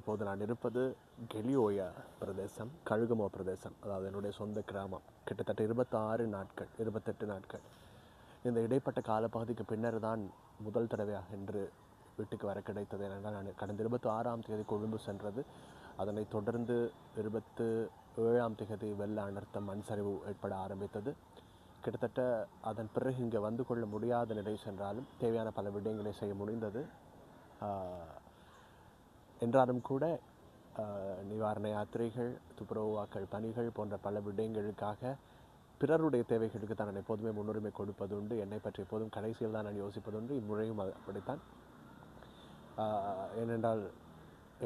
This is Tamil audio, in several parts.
இப்போது நான் இருப்பது கெலியோயா பிரதேசம் கழுகுமோ பிரதேசம் அதாவது என்னுடைய சொந்த கிராமம். கிட்டத்தட்ட இருபத்தாறு நாட்கள் இருபத்தெட்டு நாட்கள். இந்த இடைப்பட்ட காலப்பகுதிக்கு பின்னர் தான் முதல் தடவையாக என்று வீட்டுக்கு வர கிடைத்தது. ஏனென்றால் நான் கடந்த இருபத்தி ஆறாம் தேதி கொழும்பு சென்றது. அதனைத் தொடர்ந்து இருபத்து ஏழாம் தேதி வெள்ள அனர்த்தம் மண் சரிவு ஏற்பட ஆரம்பித்தது. கிட்டத்தட்ட அதன் பிறகு இங்கே வந்து கொள்ள முடியாத நிலை சென்றாலும் தேவையான பல விடயங்களை செய்ய முடிந்தது. என்றாலும் கூட நிவாரண யாத்திரைகள் துப்புரவாக்கல் பணிகள் போன்ற பல விடயங்களுக்காக பிறருடைய தேவைகளுக்கு தான் நான் எப்போதுமே முன்னுரிமை கொடுப்பதுண்டு. என்னை பற்றி எப்போதும் கடைசியில் தான் நான் யோசிப்பதுண்டு. இம்முறையும் அப்படித்தான். ஏனென்றால்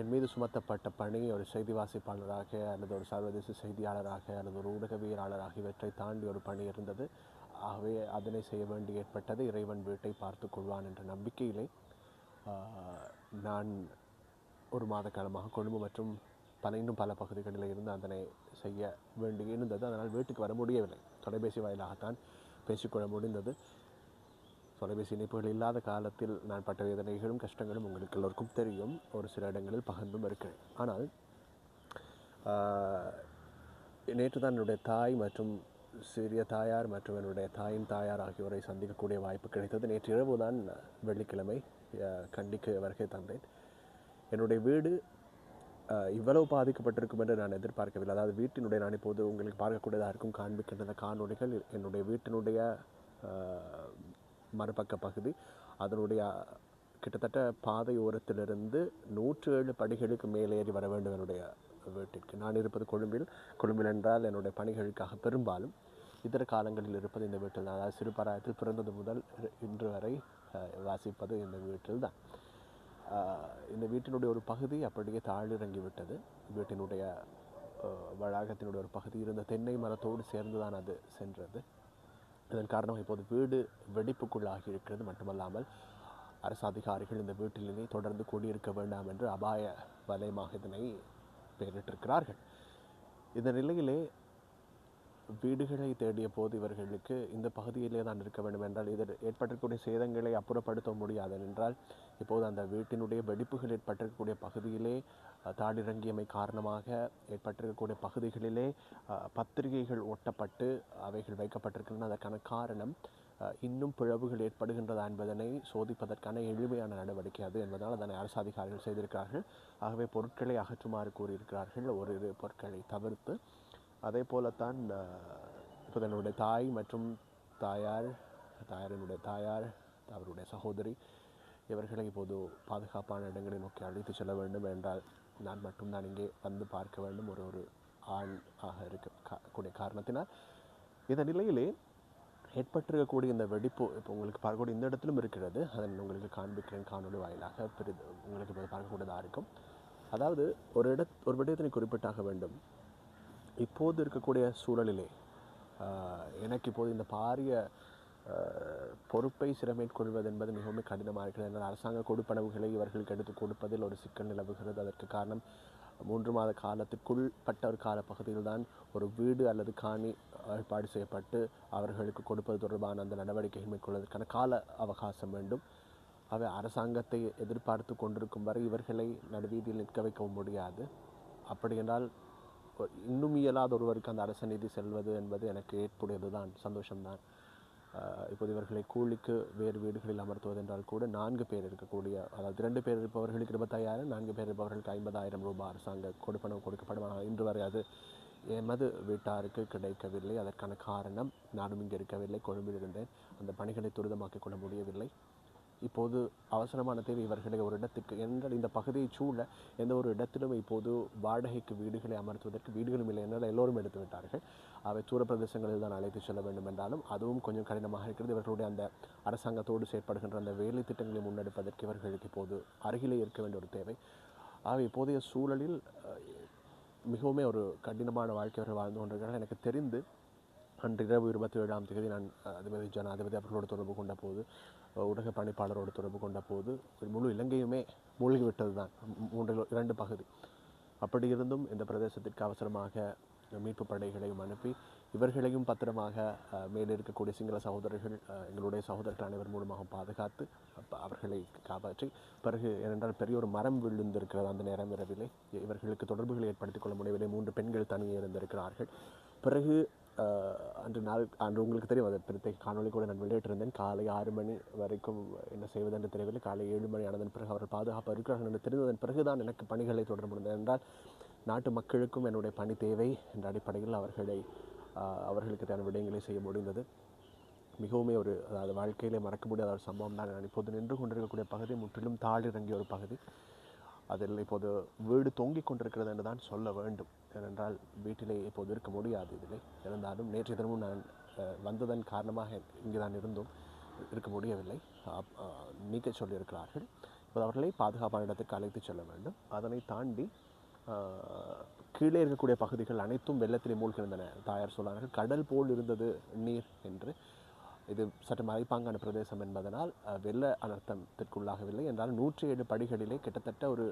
என் மீது சுமத்தப்பட்ட பணி ஒரு செய்தி வாசிப்பாளராக அல்லது ஒரு சர்வதேச செய்தியாளராக அல்லது ஒரு ஊடகவியலாளராக இவற்றை தாண்டி ஒரு பணி இருந்தது. ஆகவே அதனை செய்ய வேண்டி ஏற்பட்டது. இறைவன் வீட்டை பார்த்து கொள்வான் என்ற நம்பிக்கையிலே நான் ஒரு மாத காலமாக கொழும்பு மற்றும் பல இன்னும் பல பகுதிகளில் இருந்து அதனை செய்ய வேண்டி இருந்தது. அதனால் வீட்டுக்கு வர முடியவில்லை. தொலைபேசி வாயிலாகத்தான் பேசிக்கொள்ள முடிந்தது. தொலைபேசி இணைப்புகள் இல்லாத காலத்தில் நான் பட்ட வேதனைகளும் கஷ்டங்களும் உங்களுக்கு எல்லோருக்கும் தெரியும். ஒரு சில இடங்களில் பகிர்ந்தும் இருக்கிறேன். ஆனால் நேற்று தான் என்னுடைய தாய் மற்றும் சிறிய தாயார் மற்றும் என்னுடைய தாயின் தாயார் ஆகியோரை சந்திக்கக்கூடிய வாய்ப்பு கிடைத்தது. நேற்று இரவு தான் வெள்ளிக்கிழமை கண்டிக்கு வருகை தந்தேன். என்னுடைய வீடு இவ்வளவு பாதிக்கப்பட்டிருக்கும் என்று நான் எதிர்பார்க்கவில்லை. அதாவது வீட்டினுடைய நான் இப்போது உங்களுக்கு பார்க்கக்கூடியதாக இருக்கும் காண்பிக்கின்ற காணொலிகள் காணொளிகள் என்னுடைய வீட்டினுடைய மறுபக்க பகுதி. அதனுடைய கிட்டத்தட்ட பாதை ஓரத்திலிருந்து நூற்று ஏழு படிகளுக்கு மேலே ஏறி வர வேண்டும் என்னுடைய வீட்டிற்கு. நான் இருப்பது கொழும்பில். கொழும்பில் என்றால் என்னுடைய பணிகளுக்காக பெரும்பாலும் இதர காலங்களில் இருப்பது இந்த வீட்டில் தான். அதாவது சிறுபராயத்தில் பிறந்தது முதல் இன்று வரை வாசிப்பது இந்த வீட்டில் தான். இந்த வீட்டினுடைய ஒரு பகுதி அப்படியே தாழிறங்கிவிட்டது வீட்டினுடைய வளாகத்தினுடைய ஒரு பகுதி இருந்த தென்னை மரத்தோடு சேர்ந்து தான் அது சென்றது. இதன் காரணமாக இப்போது வீடு வெடிப்புக்குள்ளாகி இருக்கிறது. மட்டுமல்லாமல் அரசு அதிகாரிகள் இந்த வீட்டிலேயே தொடர்ந்து குடியிருக்க வேண்டாம் என்று அபாய வலயமாக இதனை பெயரிட்டிருக்கிறார்கள். இந்த நிலையிலே வீடுகளை தேடிய போது இவர்களுக்கு இந்த பகுதியிலே தான் இருக்க வேண்டும் என்றால் இதில் ஏற்பட்டிருக்கக்கூடிய சேதங்களை அப்புறப்படுத்த முடியாது என்றால் இப்போது அந்த வீட்டினுடைய வெடிப்புகள் ஏற்பட்டிருக்கக்கூடிய பகுதியிலே தாடிறங்கியமை காரணமாக ஏற்பட்டிருக்கக்கூடிய பகுதிகளிலே பத்திரிகைகள் ஒட்டப்பட்டு அவைகள் வைக்கப்பட்டிருக்கின்றன. அதற்கான காரணம் இன்னும் பிழவுகள் ஏற்படுகின்றதா என்பதனை சோதிப்பதற்கான எளிமையான நடவடிக்கை அது என்பதால் அதனை அரசு அதிகாரிகள் செய்திருக்கிறார்கள். ஆகவே பொருட்களை அகற்றுமாறு கூறியிருக்கிறார்கள். ஒரு பொருட்களை தவிர்த்து. அதே போலத்தான் இப்போ தன்னுடைய தாய் மற்றும் தாயார் தாயாரினுடைய தாயார் அவருடைய சகோதரி இவர்களை இப்போது பாதுகாப்பான இடங்களை நோக்கி அழைத்து செல்ல வேண்டும் என்றால் நான் மட்டும்தான் இங்கே வந்து பார்க்க வேண்டும். ஒரு ஒரு ஆண் ஆக இருக்க கா- கூடிய காரணத்தினால். இந்த நிலையிலே ஏற்பட்டிருக்கக்கூடிய இந்த வெடிப்பு இப்போ உங்களுக்கு பார்க்கக்கூடிய இந்த இடத்திலும் இருக்கிறது. அதை உங்களுக்கு காண்பிக்கிறேன். காணொலி வாயிலாக பெரிது உங்களுக்கு இப்போ பார்க்கக்கூடியதாக இருக்கும். அதாவது ஒரு இட ஒரு விடயத்தினை குறிப்பிட்டாக வேண்டும். இப்போது இருக்கக்கூடிய சூழலிலே எனக்கு இப்போது இந்த பாரிய பொறுப்பை சிறமேற்கொள்வது என்பது மிகவும் கடினமாக இருக்கிறது. என்றால் அரசாங்க கொடுப்பனவுகளை இவர்களுக்கு எடுத்து கொடுப்பதில் ஒரு சிக்கல் நிலவுகிறது. அதற்கு காரணம் மூன்று மாத காலத்திற்குள்பட்ட ஒரு காலப்பகுதியில் தான் ஒரு வீடு அல்லது காணி ஏற்பாடு செய்யப்பட்டு அவர்களுக்கு கொடுப்பது தொடர்பான அந்த நடவடிக்கைகள் மேற்கொள்வதற்கான கால அவகாசம் வேண்டும். அவை அரசாங்கத்தை எதிர்பார்த்து கொண்டிருக்கும் வரை இவர்களை நடுவீதியில் நிற்க வைக்கவும் முடியாது. அப்படி என்றால் இன்னும் இயலாத ஒருவருக்கு அந்த அரச நிதி செல்வது என்பது எனக்கு ஏற்புடையது தான் சந்தோஷம்தான். இப்போது இவர்களை கூலிக்கு வேறு வீடுகளில் அமர்த்துவது என்றால் கூட நான்கு பேர் இருக்கக்கூடிய அதாவது இரண்டு பேர் இருப்பவர்களுக்கு இருபத்தாயிரம் நான்கு பேர் இருப்பவர்களுக்கு ஐம்பதாயிரம் ரூபாய் அரசாங்க கொடுப்பணம் கொடுக்கப்படும். ஆனால் இன்று வரை அது எமது வீட்டாருக்கு கிடைக்கவில்லை. அதற்கான காரணம் நானும் இங்கே இருக்கவில்லை கொழும்பில் இருந்தேன். அந்த பணிகளை துரிதமாக்கிக் கொள்ள முடியவில்லை. இப்போது அவசரமான தேவை இவர்களுடைய ஒரு இடத்துக்கு என்றால் இந்த பகுதியைச் சூழ எந்த ஒரு இடத்திலும் இப்போது வாடகைக்கு வீடுகளை அமர்த்துவதற்கு வீடுகளும் இல்லை என்றால் எல்லோரும் எடுத்து விட்டார்கள். அவை தூர பிரதேசங்களில் தான் அழைத்து செல்ல வேண்டும் என்றாலும் அதுவும் கொஞ்சம் கடினமாக இருக்கிறது. இவர்களுடைய அந்த அரசாங்கத்தோடு செயற்படுகின்ற அந்த வேலை திட்டங்களை முன்னெடுப்பதற்கு இவர்களுக்கு இப்போது அருகிலே இருக்க வேண்டிய ஒரு தேவை. ஆகவே இப்போதைய சூழலில் மிகவும் ஒரு கடினமான வாழ்க்கை அவர்கள் வாழ்ந்து கொண்டிருக்கிறார்கள். எனக்கு தெரிந்து அன்று இரவு இருபத்தி ஏழாம் தேதி நான் அதிபதி ஜனாதிபதி அவர்களோடு தொடர்பு கொண்ட போது ஊடக பணிப்பாளரோடு தொடர்பு கொண்ட போது முழு இலங்கையுமே மூழ்கிவிட்டது தான் மூன்று இரண்டு பகுதி. அப்படி இருந்தும் இந்த பிரதேசத்திற்கு அவசரமாக மீட்பு படைகளையும் அனுப்பி இவர்களையும் பத்திரமாக மேலே இருக்கக்கூடிய சிங்கள சகோதரர்கள் எங்களுடைய சகோதரர்கள் அனைவர் மூலமாக பாதுகாத்து அவர்களை காப்பாற்றி பிறகு ஏனென்றால் பெரிய ஒரு மரம் விழுந்திருக்கிறது அந்த நேரம் இரவிலே. இவர்களுக்கு தொடர்புகளை ஏற்படுத்திக் கொள்ள முடியவில்லை. மூன்று பெண்கள் தனியே இருந்திருக்கிறார்கள். பிறகு அன்று நாள் அன்று உங்களுக்கு தெரியும் அது பிறத்தை காணொலி கூட நான் வெளியிட்டிருந்தேன். காலை ஆறு மணி வரைக்கும் என்ன செய்வது என்று தெரியவில்லை. காலை ஏழு மணி ஆனதன் பிறகு அவர்கள் பாதுகாப்பாக இருக்கிறார்கள் என்று தெரிந்ததன் பிறகுதான் எனக்கு பணிகளை தொடர முடிந்தது என்றால் நாட்டு மக்களுக்கும் என்னுடைய பணி தேவை என்ற அடிப்படையில் அவர்களை அவர்களுக்கு தேவையான விடயங்களை செய்ய முடிந்தது. மிகவுமே ஒரு அதாவது வாழ்க்கையிலே மறக்க முடியாத ஒரு சம்பவம் தான். நான் இப்போது நின்று கொண்டிருக்கக்கூடிய பகுதி முற்றிலும் தாழிறங்கிய ஒரு பகுதி. அதில் இப்போது வீடு தொங்கிக் கொண்டிருக்கிறது என்று தான் சொல்ல வேண்டும். ஏனென்றால் வீட்டிலே இப்போது இருக்க முடியாது இதிலே. இருந்தாலும் நேற்றைய தினமும் நான் வந்ததன் காரணமாக இங்கே தான் இருந்தும் இருக்க முடியவில்லை. நீக்க சொல்லியிருக்கிறார்கள். இப்போது அவர்களை பாதுகாப்பான இடத்துக்கு அழைத்து செல்ல வேண்டும். அதனை தாண்டி கீழே இருக்கக்கூடிய பகுதிகள் அனைத்தும் வெள்ளத்திலே மூழ்கியிருந்தன. தாயார் சொன்னார்கள் கடல் போல் இருந்தது நீர் என்று. இது சற்று மலைப்பாங்கான பிரதேசம் என்பதனால் வெள்ள அனர்த்தத்திற்குள்ளாகவில்லை என்றால் நூற்றி ஏழு படிகளிலே கிட்டத்தட்ட ஒரு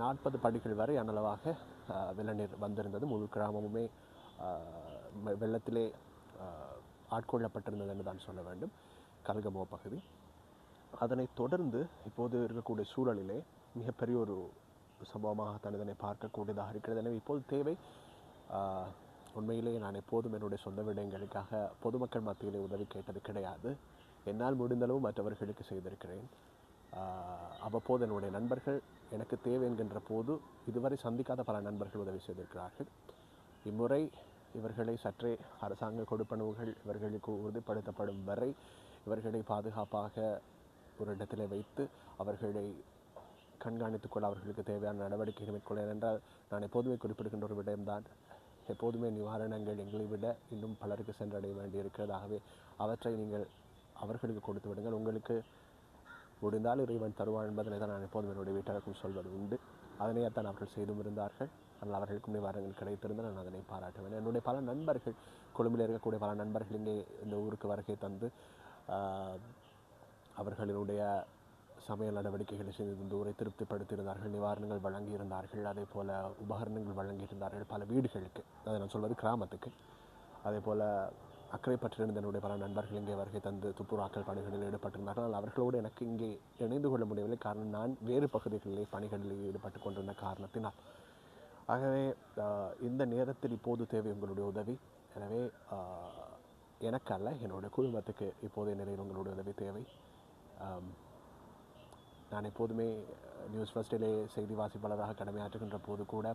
நாற்பது படிகள் வரை அனளவாக வெள்ளநீர் வந்திருந்தது. முழு கிராமமுமே வெள்ளத்திலே ஆட்கொள்ளப்பட்டிருந்தது என்று தான் சொல்ல வேண்டும். கல்கமோ பகுதி. அதனைத் தொடர்ந்து இப்போது இருக்கக்கூடிய சூழலிலே மிகப்பெரிய ஒரு சம்பவமாக தனிதனை பார்க்கக்கூடியதாக இருக்கிறது. எனவே இப்போது தேவை உண்மையிலேயே நான் எப்போதும் என்னுடைய சொந்த விடயங்களுக்காக பொதுமக்கள் மத்தியிலே உதவி கேட்டது கிடையாது. என்னால் முடிந்தளவு மற்றவர்களுக்கு செய்திருக்கிறேன். அவ்வப்போது என்னுடைய நண்பர்கள் எனக்கு தேவை என்கின்ற போது இதுவரை சந்திக்காத பல நண்பர்கள் உதவி செய்திருக்கிறார்கள். இம்முறை இவர்களை சற்றே அரசாங்க கொடுப்பனவுகள் இவர்களுக்கு உறுதிப்படுத்தப்படும் வரை இவர்களை பாதுகாப்பாக ஒரு இடத்திலே வைத்து அவர்களை கண்காணித்துக்கொள்ள அவர்களுக்கு தேவையான நடவடிக்கைகள் மேற்கொள்ள ஏனென்றால் நான் எப்போதுமே குறிப்பிடுகின்ற ஒரு விடயம்தான். எப்போதுமே நிவாரணங்கள் எங்களை விட இன்னும் பலருக்கு சென்றடைய வேண்டியிருக்கிறது. ஆகவே அவற்றை நீங்கள் அவர்களுக்கு கொடுத்து விடுங்கள். உங்களுக்கு முடிந்தால் இறைவன் தருவான் என்பதனை தான் நான் எப்போதும் என்னுடைய வீட்டாருக்கும் சொல்வது உண்டு. அதனையத்தான் அவர்கள் செய்தும் இருந்தார்கள். ஆனால் அவர்களுக்கும் நிவாரணங்கள் கிடைத்திருந்த நான் அதனை பாராட்டுவேன். என்னுடைய பல நண்பர்கள் கொழும்பில் இருக்கக்கூடிய பல நண்பர்கள் இங்கே இந்த ஊருக்கு வருகை தந்து அவர்களுடைய அவர்களினுடைய சமையல் நடவடிக்கைகளை செய்து இந்த ஊரை திருப்திப்படுத்தியிருந்தார்கள் நிவாரணங்கள் வழங்கியிருந்தார்கள் அதே போல் உபகரணங்கள் வழங்கியிருந்தார்கள் பல வீடுகளுக்கு. அதை நான் சொல்வது கிராமத்துக்கு. அதே போல் அக்கறைப்பற்றிருந்த என்னுடைய பல நண்பர்கள் இங்கே வருகை தந்து துப்புராக்கல் பணிகளில் ஈடுபட்டிருந்தார்கள். அவர்களோடு எனக்கு இங்கே இணைந்து கொள்ள முடியவில்லை. காரணம் நான் வேறு பகுதிகளிலே பணிகளில் ஈடுபட்டு கொண்டிருந்த காரணத்தினால். ஆகவே இந்த நேரத்தில் இப்போது தேவை உங்களுடைய உதவி. எனவே எனக்கல்ல எனக்கு அல்ல என்னுடைய குடும்பத்துக்கு இப்போதைய நிலையில் உங்களுடைய உதவி தேவை. நான் எப்போதுமே நியூஸ் ஃபர்ஸ்டிலே செய்தி வாசிப்பாளராக கடமையாற்றுகின்ற போது கூட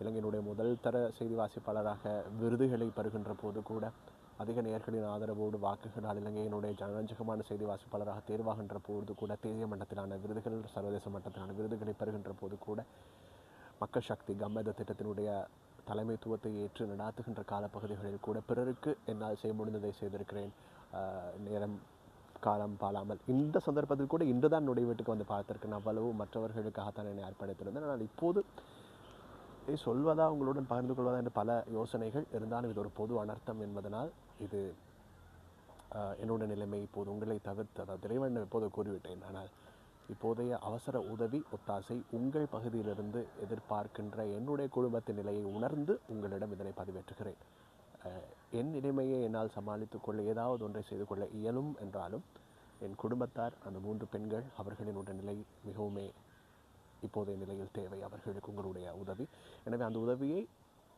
இலங்கையினுடைய முதல் தர செய்தி வாசிப்பாளராக விருதுகளை பெறுகின்ற போது கூட அதிக நேர்களின் ஆதரவோடு வாக்குகளால் இலங்கையினுடைய ஜனரஞ்சகமான செய்தி வாசிப்பாளராக தேர்வாகின்ற போது கூட தேசிய மட்டத்திலான விருதுகள் சர்வதேச மட்டத்திலான விருதுகளை பெறுகின்ற போது கூட மக்கள் சக்தி கம்மத திட்டத்தினுடைய தலைமைத்துவத்தை ஏற்று நடாத்துகின்ற காலப்பகுதிகளில் கூட பிறருக்கு என்னால் செய்ய முடிந்ததை செய்திருக்கிறேன். நேரம் காலம் பாலாமல் இந்த சந்தர்ப்பத்தில் கூட இன்று தான் என்னுடைய வீட்டுக்கு வந்து பார்த்திருக்கேன். அவ்வளவு மற்றவர்களுக்காகத்தான் என்னை அர்ப்பணித்திருந்தேன். ஆனால் இப்போது இதை சொல்வதா உங்களுடன் பகிர்ந்து கொள்வதா என்று பல யோசனைகள் இருந்தாலும் இது ஒரு பொது அனர்த்தம் என்பதனால் இது என்னோட என்னுடைய நிலைமை இப்போது உங்களை தவிர்த்து அதாவது இறைவன் எப்போது கூறிவிட்டேன். ஆனால் இப்போதைய அவசர உதவி ஒத்தாசை உங்கள் பகுதியிலிருந்து எதிர்பார்க்கின்ற என்னுடைய குடும்பத்தின் நிலையை உணர்ந்து உங்களிடம் இதனை பதிவேற்றுகிறேன். என் நிலைமையை என்னால் சமாளித்துக் கொள்ள ஏதாவது ஒன்றை செய்து கொள்ள இயலும் என்றாலும் என் குடும்பத்தார் அந்த மூன்று பெண்கள் அவர்களினுடைய நிலை மிகவுமே இப்போதைய நிலையில் தேவை. அவர்களுக்கு உங்களுடைய உதவி. எனவே அந்த உதவியை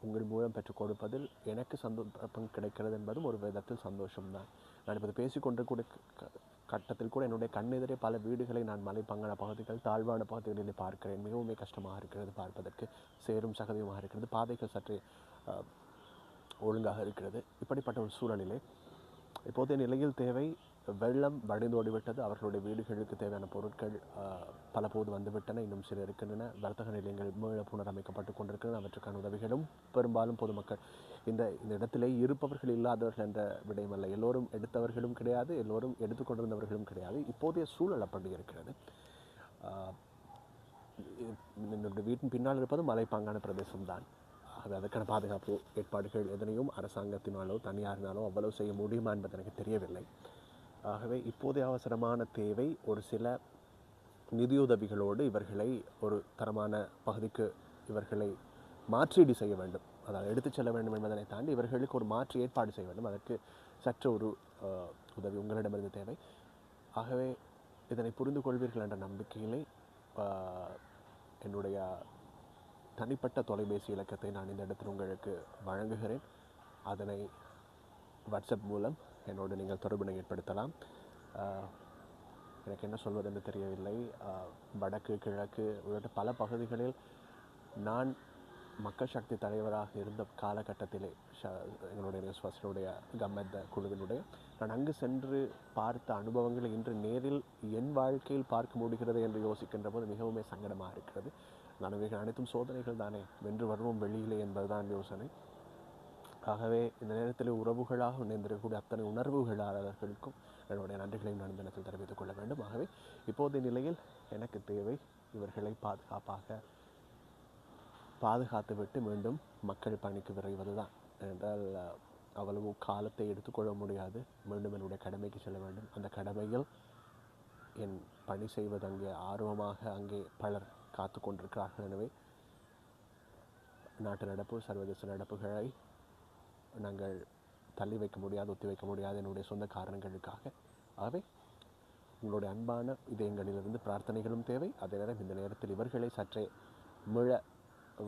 உங்கள் மூலம் பெற்றுக் கொடுப்பதில் எனக்கு சந்தோஷம் கிடைக்கிறது என்பதும் ஒரு விதத்தில் சந்தோஷம்தான். நான் இப்போது பேசிக்கொண்டு கூட க- கட்டத்தில் கூட என்னுடைய கண்ணெதிரே பல வீடுகளை நான் மலைப்பங்கான பகுதிகள் தாழ்வான பகுதிகளில் பார்க்கிறேன். மிகவும் கஷ்டமாக இருக்கிறது பார்ப்பதற்கு சேரும் சகதியுமாக இருக்கிறது. பாதைகள் சற்று ஒழுங்காக இருக்கிறது. இப்படிப்பட்ட ஒரு சூழலிலே இப்போதைய நிலையில் தேவை வெள்ளம் வடிந்தோடிவிட்டது அவர்களுடைய வீடுகளுக்கு தேவையான பொருட்கள் பலபோது பல போது வந்துவிட்டன. இன்னும் சில இருக்கின்றன. வர்த்தக நிலையங்கள் மீள புனரமைக்கப்பட்டு கொண்டிருக்கின்றன. அவற்றுக்கான உதவிகளும் பெரும்பாலும் பொதுமக்கள் இந்த இந்த இடத்திலே இருப்பவர்கள் இல்லாதவர்கள் என்ற விடயமல்ல. எல்லோரும் எடுத்தவர்களும் கிடையாது. எல்லோரும் எடுத்துக்கொண்டிருந்தவர்களும் கிடையாது. இப்போதைய சூழல் அப்படி இருக்கிறது. என்னுடைய வீட்டின் பின்னால் இருப்பது மலைப்பாங்கான பிரதேசம்தான். ஆகவே அதற்கான பாதுகாப்பு ஏற்பாடுகள் எதனையும் அரசாங்கத்தினாலோ தனியாரினாலோ அவ்வளவு செய்ய முடியுமா என்பது எனக்கு தெரியவில்லை. ஆகவே இப்போதைய அவசரமான தேவை ஒரு சில நிதியுதவிகளோடு இவர்களை ஒரு தரமான பகுதிக்கு இவர்களை மாற்றீடு செய்ய வேண்டும். அதாவது எடுத்துச் செல்ல வேண்டும் என்பதனை தாண்டி இவர்களுக்கு ஒரு மாற்று ஏற்பாடு செய்ய வேண்டும். அதற்கு சற்று ஒரு உதவி உங்களிடமிருந்து தேவை. ஆகவே இதனை புரிந்து கொள்வீர்கள் என்ற நம்பிக்கையிலே என்னுடைய தனிப்பட்ட தொலைபேசி இலக்கத்தை நான் இந்த இடத்தில் உங்களுக்கு வழங்குகிறேன். அதனை வாட்ஸ்அப் மூலம் என்னோடு நீங்கள் தொடர்பினை ஏற்படுத்தலாம். எனக்கு என்ன சொல்வதென்று தெரியவில்லை. வடக்கு கிழக்கு உள்ளிட்ட பல பகுதிகளில் நான் மக்கள் சக்தி தலைவராக இருந்த காலகட்டத்திலே ஷ எங்களுடைய நியூஸ் ஃபஸ்டுடைய கம்மத் குழுவினுடைய நான் அங்கு சென்று பார்த்த அனுபவங்களை இன்று நேரில் என் வாழ்க்கையில் பார்க்க முடிகிறது என்று யோசிக்கின்ற போது மிகவுமே சங்கடமாக இருக்கிறது. நடவைகள் அனைத்தும் சோதனைகள் தானே? வென்று வருவோம் வெளியிலே என்பதுதான் யோசனை. ஆகவே இந்த நேரத்தில் உறவுகளாக இணைந்திருக்கக்கூடிய அத்தனை உணர்வுகளாளர்களுக்கும் என்னுடைய நன்றிகளையும் நான் தினத்தில் தெரிவித்துக் கொள்ள வேண்டும். ஆகவே இப்போதைய நிலையில் எனக்கு தேவை இவர்களை பாதுகாப்பாக பாதுகாத்து விட்டு மீண்டும் மக்கள் பணிக்கு விரைவது தான் என்றால் அவ்வளவு காலத்தை எடுத்துக்கொள்ள முடியாது. மீண்டும் என்னுடைய கடமைக்கு செல்ல வேண்டும். அந்த கடமையில் என் பணி செய்வது அங்கே ஆர்வமாக அங்கே பலர் காத்து கொண்டிருக்கிறார்கள் எனவே நாட்டு நடப்பு சர்வதேச நடப்புகளை நாங்கள் தள்ளி வைக்க முடியாது ஒத்தி வைக்க முடியாது என்னுடைய சொந்த காரணங்களுக்காக. ஆகவே உங்களுடைய அன்பான இதயங்களிலிருந்து பிரார்த்தனைகளும் தேவை. அதே நேரம் இந்த நேரத்தில் இவர்களை சற்றே மிழ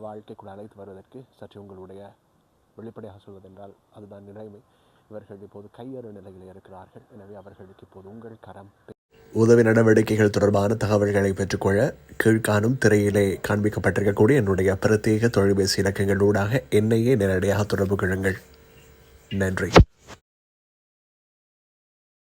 வாழ்க்கைக்குள் அழைத்து வருவதற்கு சற்று உங்களுடைய வெளிப்படையாக சொல்வதென்றால் அதுதான் நிலைமை. இவர்கள் இப்போது கையறு நிலையில் இருக்கிறார்கள். எனவே அவர்களுக்கு இப்போது உங்கள் கரம் உதவி நடவடிக்கைகள் தொடர்பான தகவல்களை பெற்றுக்கொள்ள கீழ்காணும் திரையிலே காண்பிக்கப்பட்டிருக்கக்கூடிய என்னுடைய பிரத்யேக தொலைபேசி இலக்கங்களூடாக என்னையே நேரடியாக தொடர்பு கொள்ளுங்கள். நன்றி.